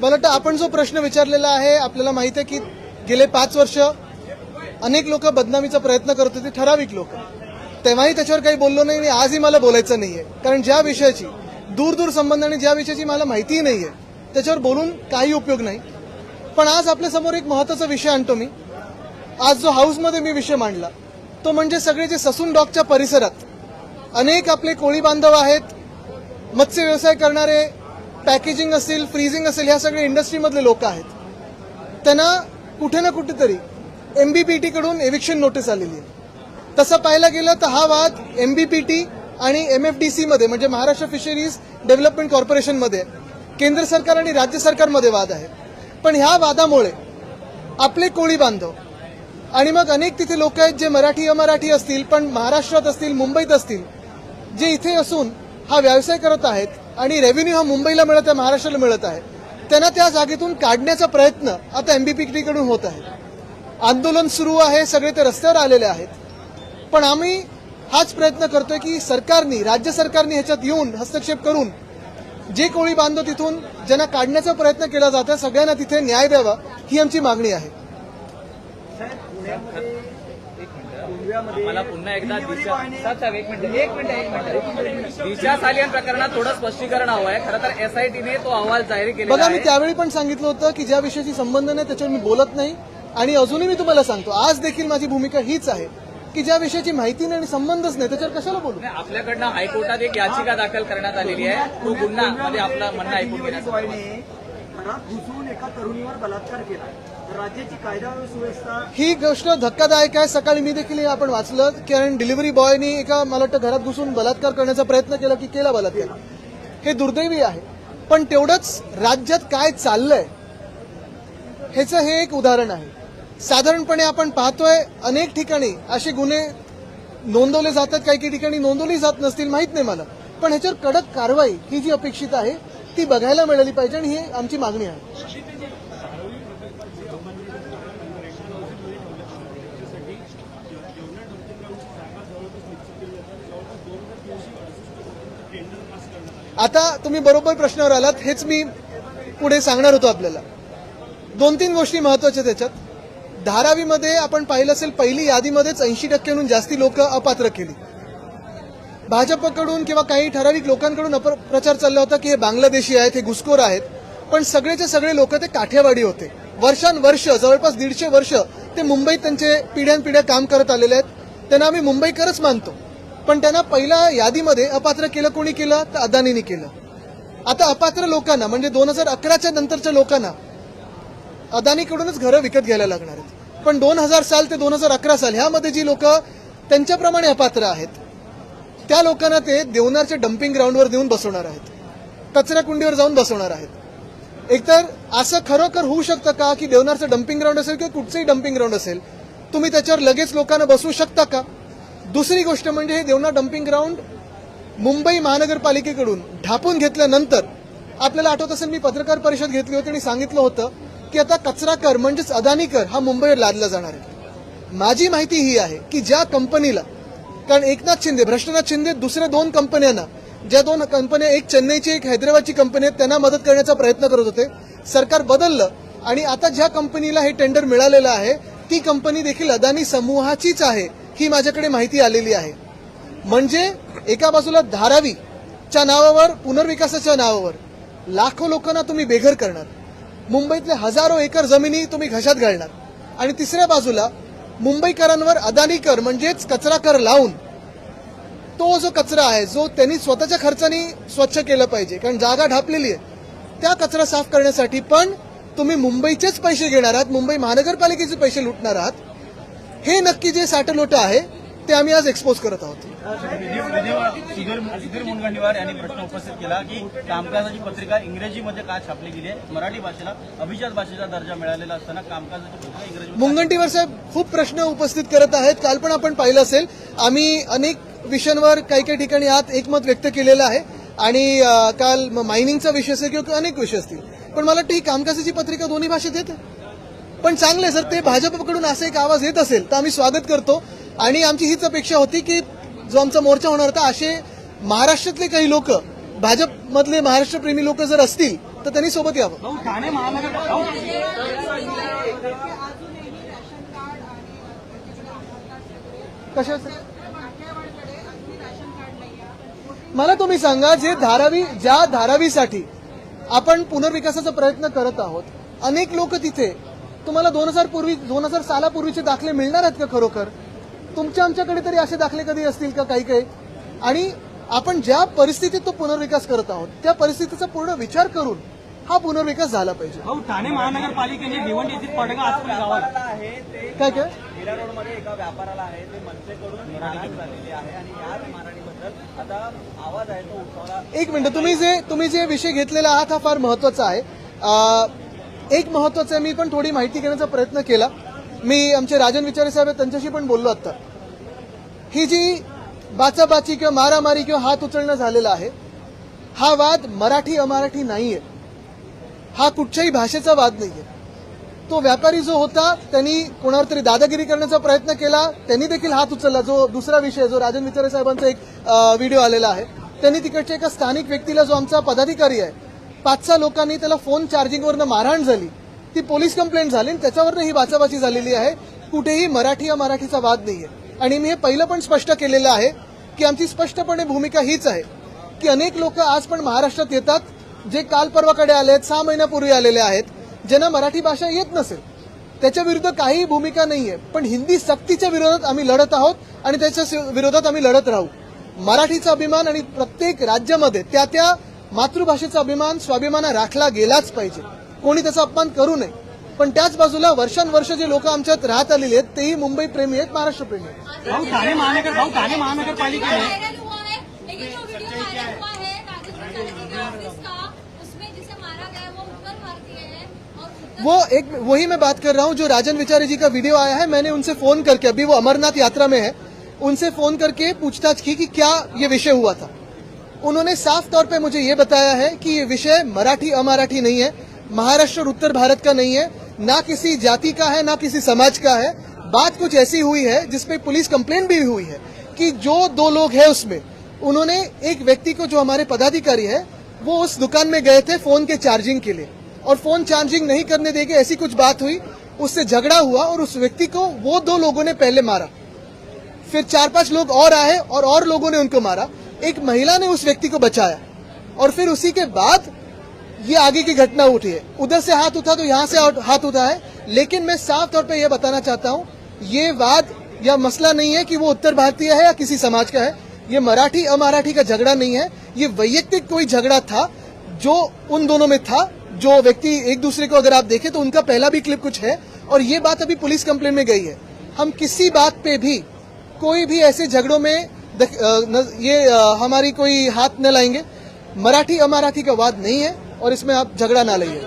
मला वाटतं आपण जो प्रश्न विचारलेला आहे आपल्याला माहिती आहे की गेले पाच वर्ष अनेक लोक बदनामीचा प्रयत्न करत होते ठराविक लोक. तेव्हाही त्याच्यावर काही बोललो नाही आणि आजही मला बोलायचं नाहीये. कारण ज्या विषयाची दूर दूर संबंध आणि ज्या विषयाची मला माहितीही नाहीये त्याच्यावर बोलून काही उपयोग नाही. पण आज आपल्यासमोर एक महत्त्वाचा विषय आणतो मी. आज जो हाऊसमध्ये मी विषय मांडला तो म्हणजे सगळे जे ससून डॉकच्या परिसरात अनेक आपले कोळी बांधव आहेत मत्स्य व्यवसाय करणारे पॅकेजिंग असेल फ्रीजिंग असेल ह्या सगळ्या इंडस्ट्रीमधले लोक आहेत. त्यांना कुठे ना कुठेतरी एमबीपीटीकडून एविक्शन नोटीस आलेली आहे. तसं पाहायला गेलं तर हा वाद एमबीपीटी आणि एमएफडीसी मध्ये म्हणजे महाराष्ट्र फिशरीज डेव्हलपमेंट कॉर्पोरेशनमध्ये केंद्र सरकार आणि राज्य सरकारमध्ये वाद आहे. पण ह्या वादामुळे आपले कोळी बांधव आणि मग अनेक तिथे लोक आहेत जे मराठी अमराठी असतील पण महाराष्ट्रात असतील मुंबईत असतील जे इथे असून हा व्यवसाय करत आहेत आणि रेव्हेन्यू हा मुंबईला मिळत आहे महाराष्ट्राला मिळत आहे. त्यांना त्या जागेतून काढण्याचा प्रयत्न आता एमबीपीकडून होत आहे. आंदोलन सुरू आहे सगळे ते रस्त्यावर आलेले आहेत. पण आम्ही हाच प्रयत्न करतोय की सरकारनी राज्य सरकारने ह्याच्यात येऊन हस्तक्षेप करून जे कोळी बांधव तिथून ज्यांना काढण्याचा प्रयत्न केला जात आहे सगळ्यांना तिथे न्याय द्यावा ही आमची मागणी आहे. मला पुन्हा एकदा दिशा साहेब साहेब एक मिनिट एक मिनिट एक मिनिट. दिशा सालियन प्रकरणात थोडं स्पष्टीकरण हवं आहे. खरं तर एसआयटीने तो अहवाल जाहीर केलेला बघा मी त्यावेळी पण सांगितलं होतं की ज्या विषयाशी संबंध नाही त्याच्यावर मी बोलत नाही. आणि अजूनही मी तुम्हाला सांगतो आज देखील माझी भूमिका हीच आहे की ज्या विषयाची माहिती नाही आणि संबंधच नाही त्याच्यावर कशाला बोलू? नाही, आपल्याकडनं हायकोर्टात एक याचिका दाखल करण्यात आलेली आहे. तो गुन्हा मध्ये आपलं म्हणणं ऐकून घेण्याचं घरात घुसून एका तरुणीवर बलात्कार केला. राज्याची कायदा सुव्यवस्था ही गोष्ट धक्कादायक आहे. सकाळी मी देखील आपण वाचलं. कारण डिलिव्हरी बॉयनी एका मला वाटतं घरात घुसून बलात्कार करण्याचा प्रयत्न केला की केला बलात्कार. हे दुर्दैवी आहे. पण तेवढंच राज्यात काय चाललंय ह्याचं हे एक उदाहरण आहे. साधारणपणे आपण पाहतोय अनेक ठिकाणी असे गुन्हे नोंदवले जातात. काही काही ठिकाणी नोंदवली जात नसतील माहीत नाही मला. पण ह्याच्यावर कडक कारवाई ही जी अपेक्षित आहे ती बघायला मिळाली पाहिजे आणि ही आमची मागणी आहे. आता तुम्ही बरोबर प्रश्नावर आलात हेच मी पुढे सांगणार होतो आपल्याला. दोन तीन गोष्टी महत्त्वाच्या त्याच्यात. धारावीमध्ये आपण पाहिलं असेल पहिली यादीमध्येच ऐंशी टक्क्यांहून जास्ती लोक अपात्र केली. भाजपकडून किंवा काही ठराविक लोकांकडून अप- प्रचार चालला होता की हे बांगलादेशी आहेत हे घुसखोर आहेत पण सगळेचे सगळे लोक ते काठेवाडी होते. वर्षानुवर्ष जवळपास दीडशे वर्ष ते मुंबईत त्यांचे पिढ्यानपिढ्या काम करत आलेले आहेत. त्यांना आम्ही मुंबईकरच मानतो. पण त्यांना पहिल्या यादीमध्ये अपात्र केलं कोणी केलं? तर अदानीने केलं. आता अपात्र लोकांना म्हणजे दोन हजार अकराच्या नंतरच्या लोकांना अदानीकडूनच घरं विकत घ्यायला लागणार आहेत. पण दोन हजार साल ते दोन हजार अकरा साल ह्यामध्ये जी लोक त्यांच्याप्रमाणे अपात्र आहेत त्या लोकांना ते देवनारच्या डम्पिंग ग्राउंडवर देऊन बसवणार आहेत. कचराकुंडीवर जाऊन बसवणार आहेत. एकतर असं खरोखर होऊ शकतं का की देवनारचं डम्पिंग ग्राउंड असेल किंवा कुठचंही डम्पिंग ग्राउंड असेल तुम्ही त्याच्यावर लगेच लोकांना बसवू शकता का? दुसरी गोष्ट म्हणजे हे देवना डम्पिंग ग्राउंड मुंबई महानगरपालिकेकडून ढापून घेतल्यानंतर आपल्याला आठवत असेल मी पत्रकार परिषद घेतली होती आणि सांगितलं होतं की आता कचरा कर म्हणजेच अदानी कर हा मुंबईवर लादला जाणार आहे. माझी माहिती ही आहे की ज्या कंपनीला कारण एकनाथ शिंदे भ्रष्टनाथ शिंदे दुसऱ्या दोन कंपन्यांना ज्या दोन कंपन्या एक चेन्नईची एक हैदराबादची कंपनी आहेत त्यांना मदत करण्याचा प्रयत्न करत होते. सरकार बदललं आणि आता ज्या कंपनीला हे टेंडर मिळालेलं आहे ती कंपनी देखील अदानी समूहाचीच आहे. ही माझ्याकडे माहिती आलेली आहे. म्हणजे एका बाजूला धारावीच्या नावावर पुनर्विकासाच्या नावावर लाखो लोकांना तुम्ही बेघर करणार. मुंबईतले हजारो एकर जमिनी तुम्ही घशात घालणार. आणि तिसऱ्या बाजूला मुंबईकरांवर अदानी कर म्हणजेच कचरा कर लावून तो जो कचरा आहे जो त्यांनी स्वतःच्या खर्चाने स्वच्छ केलं पाहिजे कारण जागा ढापलेली आहे त्या कचरा साफ करण्यासाठी पण तुम्ही मुंबईचेच पैसे घेणार आहात मुंबई महानगरपालिकेचे पैसे लुटणार आहात हे नक्की जे साठलोटं आहे ते आम्ही आज एक्सपोज करत आहोत. सुधीर मुनगंटीवार यांनी प्रश्न उपस्थित केला की कामकाजाची पत्रिका इंग्रजीमध्ये का छापली गेली आहे? मराठी भाषेला अभिजात भाषेचा दर्जा मिळालेला असताना कामकाजाची पत्रिका इंग्रजी मुनगंटीवर साहेब खूप प्रश्न उपस्थित करत आहेत. काल पण आपण पाहिलं असेल आम्ही अनेक विषयांवर काही काही ठिकाणी आत एकमत व्यक्त केलेलं आहे. आणि काल मायनिंगचा विषय असेल किंवा अनेक विषय असतील. पण मला वाटतं ही कामकाजाची पत्रिका दोन्ही भाषेत येते. पण चांगले सर ते भाजपकडून असा एक आवाज येत असेल तर आम्ही स्वागत करतो. आणि आमची हीच अपेक्षा होती की जो आमचा मोर्चा होणार होता असे महाराष्ट्रातले काही लोक भाजपमधले महाराष्ट्रप्रेमी लोक जर असतील तर त्यांनी सोबत यावं. ठाणे कशाचं? मला तुम्ही सांगा जे धारावी ज्या धारावीसाठी आपण पुनर्विकासाचा प्रयत्न करत आहोत अनेक लोक तिथे तुम्हाला दोन हजार पूर्वी दोन हजार सालापूर्वीचे दाखले मिळणार आहेत का खरोखर? तुमच्या आमच्याकडे तरी असे दाखले कधी असतील का काही काही? आणि आपण ज्या परिस्थितीत तो पुनर्विकास करत आहोत त्या परिस्थितीचा पूर्ण विचार करून हा पुनर्विकास झाला पाहिजे. भाऊ ठाणे महानगरपालिकेने भिवंडी येथील पडगा आजपर्यंत आहे ते काय काय? मीरा रोडमध्ये एका व्यापाराला आहे ते मनसेकडून मारहाण झालेली आहे आणि याच मारहाणीबद्दल आता आवाज आहे तो उठवला. एक मिनिट तुम्ही जे तुम्ही जे विषय घेतलेला आहात हा फार महत्त्वाचा आहे. एक महत्वाचं आहे मी पण थोडी माहिती घेण्याचा प्रयत्न केला. मी आमचे राजन विचारे साहेब आहेत, त्यांच्याशी पण बोललो आता. ही जी बाचाबाची किंवा मारामारी किंवा हात उचलणं झालेला आहे हा वाद मराठी अमराठी नाहीये. हा कुठच्याही भाषेचा वाद नाहीये. तो व्यापारी जो होता त्यांनी कोणावर तरी दादागिरी करण्याचा प्रयत्न केला त्यांनी देखील हात उचलला. जो दुसरा विषय जो राजन विचारे साहेबांचा एक व्हिडिओ आलेला आहे त्यांनी तिकडच्या एका स्थानिक व्यक्तीला जो आमचा पदाधिकारी आहे पाच सहा लोकांनी त्याला फोन चार्जिंगवरनं मारहाण झाली. ती पोलीस कंप्लेंट झाली आणि त्याच्यावरनं ही बाचाबाची झालेली आहे. कुठेही मराठी या मराठीचा वाद नाहीये. आणि मी हे पहिलं पण स्पष्ट केलेलं आहे की आमची स्पष्टपणे भूमिका हीच आहे की अनेक लोक आज पण महाराष्ट्रात येतात जे काल परवाकडे आले आहेत सहा महिन्यापूर्वी आलेले आहेत ज्यांना मराठी भाषा येत नसेल. त्याच्या विरुद्ध काहीही भूमिका नाहीये. पण हिंदी सक्तीच्या विरोधात आम्ही लढत आहोत आणि त्याच्या विरोधात आम्ही लढत राहू. मराठीचा अभिमान आणि प्रत्येक राज्यामध्ये त्या त्या मातृभाषेचा अभिमान स्वाभिमान राखला गेलाच पाहिजे. कोणी त्याचा अपमान करू नये. पण त्याच बाजूला वर्षानुवर्ष जे लोक आमच्यात राहत आलेले आहेत तेही मुंबई प्रेमी आहेत महाराष्ट्र प्रेमी आहेत. भाऊ ठाणे महानगर भाऊ ठाणे महानगरपालिकेने वायरल हुआ है लेकिन जो वीडियो वायरल हुआ है राजस्थान चालक के ऑफिस का उसमें जिसे मारा गया वो उत्तर भारतीय है और उत्तर वो एक वही मैं बात कर रहा हूँ जो राजन विचारे जी का वीडियो आया है मैंने उनसे फोन करके अभी वो अमरनाथ यात्रा में है उनसे फोन करके पूछताछ की कि क्या ये विषय हुआ था। उन्होंने साफ़ तौर पे मुझे ये बताया है कि ये विषय मराठी अमराठी नहीं है, महाराष्ट्र और उत्तर भारत का नहीं है, ना किसी जाति का है, ना किसी समाज का है। बात कुछ ऐसी हुई है जिसपे पुलिस कंप्लेंट भी हुई है कि जो दो लोग हैं उसमें, उन्होंने एक व्यक्ति को जो हमारे पदाधिकारी है, वो उस दुकान में गए थे फ़ोन के चार्जिंग के लिए। और फ़ोन चार्जिंग नहीं करने देंगे ऐसी कुछ बात हुई, उससे झगड़ा हुआ और उस व्यक्ति को वो दो लोगों ने पहले मारा। फिर चार पाँच लोग और आए और और लोगों ने उनको मारा। एक महिला ने उस व्यक्ति को बचाया और फिर उसी के बाद ये आगे की घटना उठी है। उधर से हाथ उठा तो यहाँ से हाथ उठा है। लेकिन मैं साफ़ तौर पे ये बताना चाहता हूँ, ये वाद या मसला नहीं है कि वो उत्तर भारतीय है या किसी समाज का है। ये मराठी, अमराठी का झगड़ा नहीं है। ये वैयक्तिक कोई झगड़ा था जो उन दोनों में था, जो व्यक्ति एक दूसरे को अगर आप देखें तो उनका पहला भी क्लिप कुछ है और ये बात अभी पुलिस कंप्लेन में गई है। हम किसी बात पे भी कोई भी ऐसे झगड़ों में ये हमारी कोई हाथ न लाएँगे। मराठी अमराठी का वाद नहीं है और इसमें आप झगड़ा ना लाइए।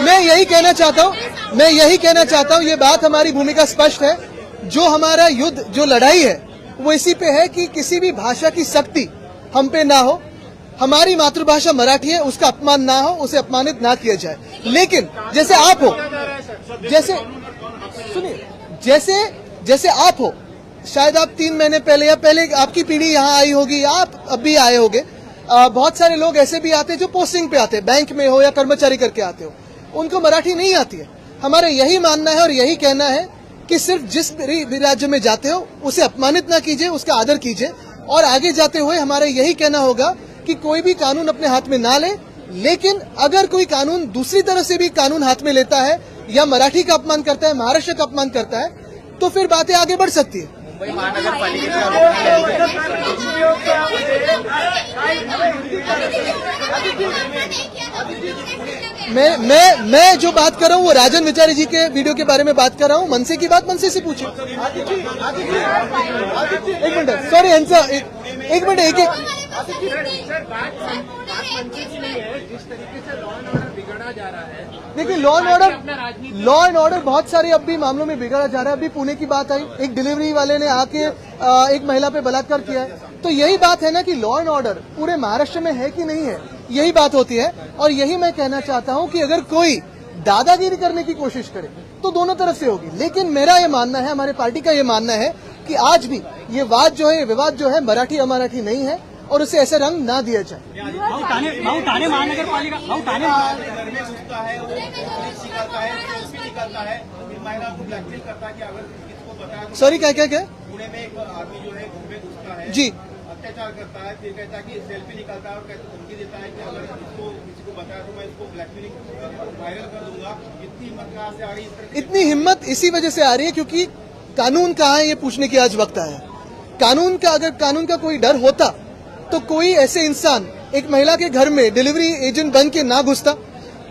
मैं यही कहना चाहता हूँ, मैं यही कहना चाहता हूँ, ये बात हमारी भूमिका स्पष्ट है। जो हमारा युद्ध, जो लड़ाई है, वो इसी पे है कि किसी भी भाषा की शक्ति हम पे ना हो। हमारी मातृभाषा मराठी है, उसका अपमान ना हो, उसे अपमानित ना किया जाए। लेकिन, जैसे आप हो, जैसे, सुनिए, जैसे जैसे आप हो, शायद आप तीन महीने पहले या पहले आपकी पीढ़ी यहाँ आई होगी या आप अब भी आए होंगे। बहुत सारे लोग ऐसे भी आते हैं जो पोस्टिंग पे आते हैं बैंक में हो या कर्मचारी करके आते हो। उनको मराठी नहीं आती है। हमारा यही मानना है और यही कहना है कि सिर्फ़ जिस राज्य में जाते हो, उसे अपमानित ना कीजिए, उसका आदर कीजिए। और आगे जाते हुए हमारा यही कहना होगा कि कोई भी कानून अपने हाथ में ना ले, लेकिन अगर कोई कानून दूसरी तरह से भी कानून हाथ में लेता है, या मराठी का अपमान करता है, महाराष्ट्र का अपमान करता है तो फिर बातें आगे बढ़ सकती है। मैं मैं मैं जो बात कर रहा हूँ, वो राजन विचारी जी के वीडियो के बारे में बात कर रहा हूँ। मनसे की बात मनसे से पूछिए एक मिनट सॉरी एक एक मिनट, एक एक देखिए law and order law and order बहुत सारे अब भी मामलों में बिगड़ा जा रहा है। अभी पुणे की बात आई, एक डिलीवरी वाले ने आके एक महिला पे बलात्कार किया है। तो यही बात है ना कि लॉ एंड ऑर्डर पूरे महाराष्ट्र में है कि नहीं है? यही बात होती है। और यही मैं कहना चाहता हूँ कि अगर कोई दादागिरी करने की कोशिश करे तो दोनों तरफ़ से होगी। लेकिन मेरा ये मानना है, हमारे पार्टी का ये मानना है कि आज भी ये वाद जो है, ये विवाद जो है, मराठी अमराठी नहीं है। और उसे ऐसे रंग ना दिया जाए। ठाणे महानगर पालिका करता है। सॉरी क्या क्या क्या? पुणे में एक आदमी जो है घर में घुसता है। जी। अत्याचार करता है फिर कहता है कि सेल्फी निकालता है और कहता धमकी देता है कि अगर इसको किसी को बताया तो मैं इसको ब्लैकमेलिंग वायरल कर दूँगा। इतनी हिम्मत कहाँ से आ रही है इतनी हिम्मत इसी वजह से आ रही है क्योंकि कानून कहाँ है ये पूछने की आज वक्त आया। कानून का अगर कानून का कोई डर होता तो कोई ऐसे इंसान एक महिला के घर में डिलीवरी एजेंट बन के ना घुसता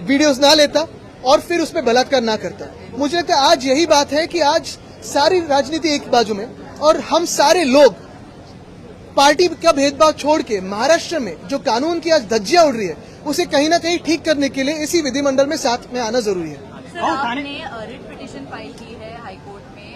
वीडियोस ना लेता और फिर उस पर बलात्कार ना करता। मुझे लगता है आज यही बात है कि आज सारी राजनीति एक बाजू में और हम सारे लोग पार्टी का भेदभाव छोड़ के महाराष्ट्र में जो कानून की आज धज्जियाँ उड़ रही है उसे कहीं ना कहीं ठीक करने के लिए इसी विधिमंडल में साथ में आना ज़रूरी है। सर आपने रिट पिटिशन फ़ाइल की है हाईकोर्ट में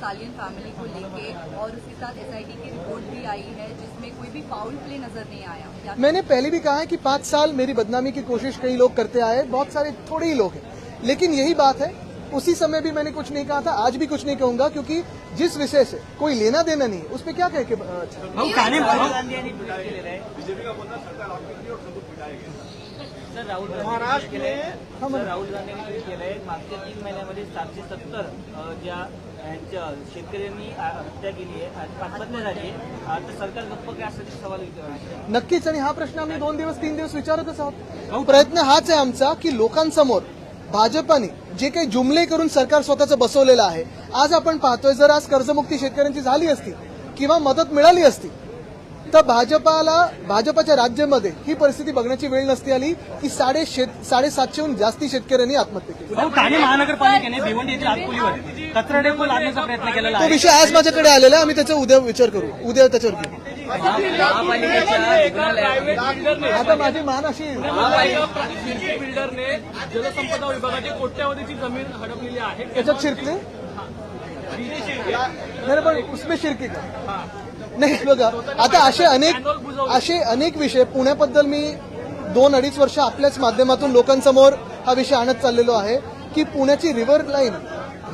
सालियन फैमिली को लेके और उसके साथ एसआईटी की रिपोर्ट भी आई है जिसमें कोई भी फाउल प्ले नज़र नहीं आया। क्या मैंने पहले भी कहा है कि पाँच साल मेरी बदनामी की कोशिश कई लोग करते आए बहुत सारे थोड़े ही लोग हैं। लेकिन यही बात है उसी समय भी मैंने कुछ नहीं कहा था आज भी कुछ नहीं कहूँगा क्योंकि जिस विषय से कोई लेना देना नहीं है, उस पर क्या कह के अच्छा। सर राहुल गांधी महिन्यामध्ये सातशे सत्तर ज्या यांच्या शेतकऱ्यांनी हत्या केली आहे झाली तर सरकार गप्प काय सवाल नक्कीच आणि हा प्रश्न आम्ही दोन दिवस तीन दिवस विचारतच आहोत. प्रयत्न हाच आहे आमचा की लोकांसमोर भाजपाने जे काही जुमले करून सरकार स्वतःचं बसवलेलं आहे आज आपण पाहतोय जर आज कर्जमुक्ती शेतकऱ्यांची झाली असती किंवा मदत मिळाली असती तर भाजपाला भाजपाच्या राज्यामध्ये ही परिस्थिती बघण्याची वेळ नसती आली की साडे साडेसातशेहून जास्ती शेतकऱ्यांनी आत्महत्या केली. भाऊ ठाणे महानगरपालिकेने भिवंडी येथील कचरा डेपो प्रयत्न केलेला तो आहे. विषय आज माझ्याकडे आलेला आहे. आम्ही त्याचा उद्या विचार करू. उद्या त्याच्यावर घेऊ. महापालिकेच्या रुग्णालयात आता माझी मान अशी शिर्के बिल्डरने जलसंपदा विभागाची कोट्यावधीची जमीन हडपलेली आहे. शिरकले? नाही पण उसमे शिरकी का? नाही बघा आता असे अनेक असे अनेक विषय. पुण्याबद्दल मी दोन अडीच वर्ष आपल्याच माध्यमातून लोकांसमोर हा विषय आणत चाललेलो आहे की पुण्याची river line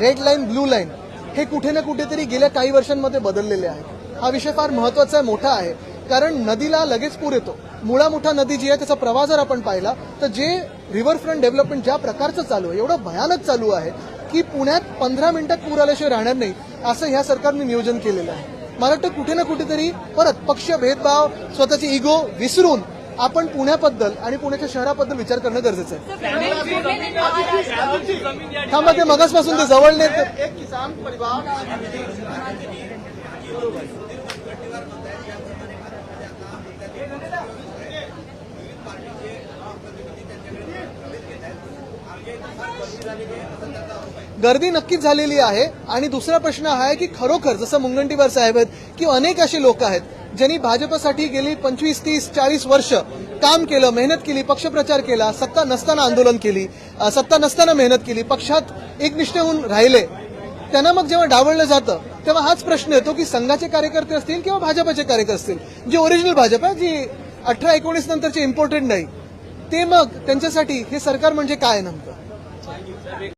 red line blue line हे कुठे ना कुठेतरी गेल्या काही वर्षांमध्ये बदललेले आहे हा विषय फार महत्त्वाचा आहे मोठा आहे. कारण नदीला लगेच पूर येतो. मुळा मोठा नदी जी आहे त्याचा प्रवाह जर आपण पाहिला तर जे रिव्हरफ्रंट डेव्हलपमेंट ज्या प्रकारचं चालू आहे एवढं भयानक चालू आहे की पुण्यात पंधरा मिनिटात पूर आल्याशिवाय राहणार नाही असं ह्या सरकारने नियोजन केलेलं आहे. मला वाटतं कुठे ना कुठेतरी परत पक्ष भेदभाव स्वतःची इगो विसरून आपण पुण्याबद्दल आणि पुण्याच्या शहराबद्दल विचार करणं गरजेचं आहे. थांबा ते मगासपासून ते जवळ परिवार गर्दी नक्कीच झालेली आहे आणि दुसरा प्रश्न हा आहे की खरोखर जसं मुनगंटीवार साहेब आहेत किंवा अनेक असे लोक आहेत ज्यांनी भाजपसाठी गेली पंचवीस तीस चाळीस वर्ष काम केलं मेहनत केली पक्षप्रचार केला सत्ता नसताना आंदोलन केली सत्ता नसताना मेहनत केली पक्षात एकनिष्ठ होऊन राहिले त्यांना मग जेव्हा डावळलं जातं तेव्हा हाच प्रश्न येतो की संघाचे कार्यकर्ते असतील किंवा भाजपाचे कार्यकर्ते असतील? जे ओरिजिनल भाजप आहे जी अठरा एकोणीस नंतरचे इम्पॉर्टंट नाही ते मग त्यांच्यासाठी हे सरकार म्हणजे काय नेमकं?